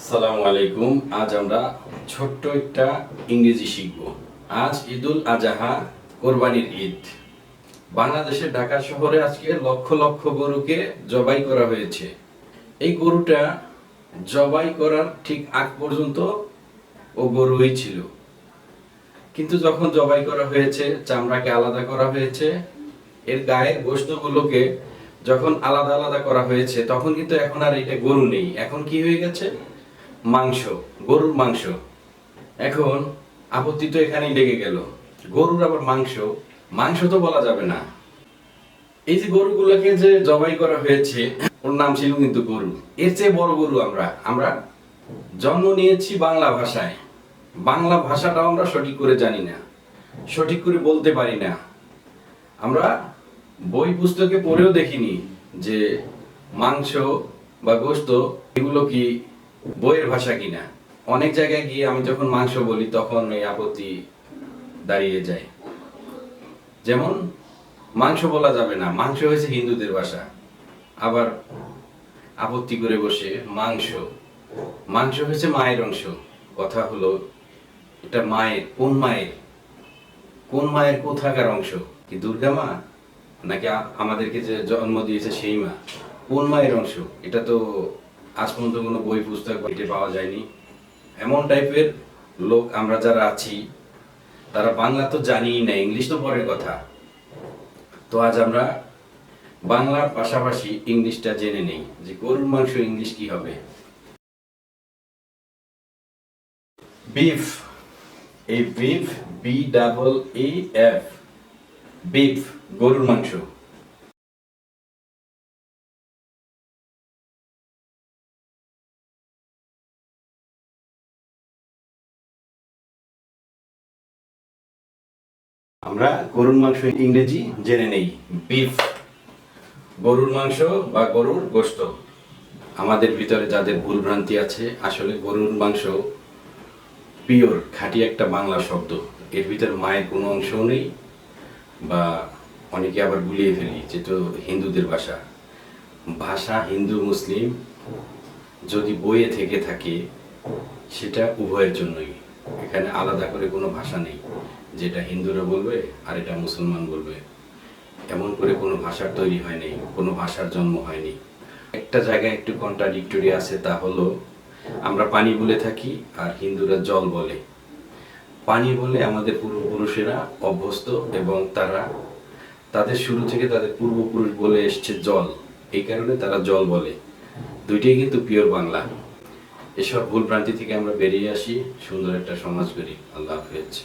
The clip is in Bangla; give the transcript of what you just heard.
আসসালামু আলাইকুম। আজ আমরা ছোট্ট একটা ইংরেজি শিখব। আজ ঈদুল আজহা, কোরবানির ঈদ। বাংলাদেশের ঢাকা শহরে আজকে লক্ষ লক্ষ গরুকে জবাই করা হয়েছে। এই গরুটা জবাই করার ঠিক আগ পর্যন্ত ও গরুই ছিল। কিন্তু যখন জবাই করা হয়েছে, চামড়াকে আলাদা করা হয়েছে, এর গায়ের গোস্তগুলোকে যখন আলাদা আলাদা করা হয়েছে, তখন কিন্তু এখন আর এটা গরু নেই। এখন কি হয়ে গেছে? মাংস, গরুর মাংস। এখন আপত্তি তো এখানেই লেগে গেল। গরুর আবার মাংস মাংস তো বলা যাবে না। এই যে গরুগুলোকে যে জবাই করা হয়েছে, ওর নাম ছিল কিন্তু গরু। এর চেয়ে বড় গরু আমরা। আমরা জন্ম নিয়েছি বাংলা ভাষায়। বাংলা ভাষাটাও আমরা সঠিক করে জানি না। সঠিক করে বলতে পারি না। আমরা বই পুস্তকে পড়েও দেখিনি যে মাংস বা গোস্ত এগুলো কি বইয়ের ভাষা কিনা? অনেক জায়গায় গিয়ে আমি যখন মাংস বলি, তখন এই আপত্তি দাঁড়িয়ে যায়। যেমন, মাংস বলা যাবে না, মাংস হয়েছে হিন্দুদের ভাষা। আবার আপত্তি করে বসে, মাংস। মাংস হয়েছে মায়ের অংশ। কথা হলো, এটা মায়ের, কোন মায়ের? কোন মায়ের কোথাকার অংশ? কি দুর্গা মা? নাকি আমাদেরকে যে জন্ম দিয়েছে সেই মা? কোন মায়ের অংশ? এটা তো আজ পর্যন্ত কোনো বই, পুস্তক বইতে পাওয়া যায়নি। এমন টাইপের লোক আমরা যারা আছি, তারা বাংলা তো জানিই না, ইংলিশ তো পরের কথা। তো আজ আমরা বাংলার পাশাপাশি ইংলিশটা জেনে নেই যে গরুর মাংস ইংলিশ কি হবে। বিফ, এই beef, B double E F, beef, গরুর মাংস। আমরা গরুর মাংস ইংরেজি জেনে নেই। বিফ, গরুর মাংস বা গরুর গোশত। আমাদের ভিতরে যাদের ভুলভ্রান্তি আছে, আসলে গরুর মাংস পিওর, খাঁটি একটা বাংলা শব্দ। এর ভিতরে মায়ের কোনো অংশও নেই বা অনেকে আবার গুলিয়ে ফেলি, যে তো হিন্দুদের ভাষা। ভাষা হিন্দু, মুসলিম যদি বইয়ে থেকে থাকে, সেটা উভয়ের জন্যই। এখানে আলাদা করে কোনো ভাষা নেই। যেটা হিন্দুরা বলবে আর এটা মুসলমান বলবে। এমন করে কোনো ভাষার তৈরি হয়নি, কোনো ভাষার জন্ম হয়নি। একটা জায়গায় একটু কন্ট্রাডিক্টরি আছে, তা হলো আমরা পানি বলে থাকি আর হিন্দুরা জল বলে। পানি বলে আমাদের পূর্বপুরুষেরা অভ্যস্ত এবং তারা তাদের শুরু থেকে তাদের পূর্বপুরুষ বলে এসছে জল। এই কারণে তারা জল বলে। দুইটাই কিন্তু পিওর বাংলা। এসব ভুল ভ্রান্তি থেকে আমরা বেরিয়ে আসি। সুন্দর একটা সমাজ করি আল্লাহ হাফেজ।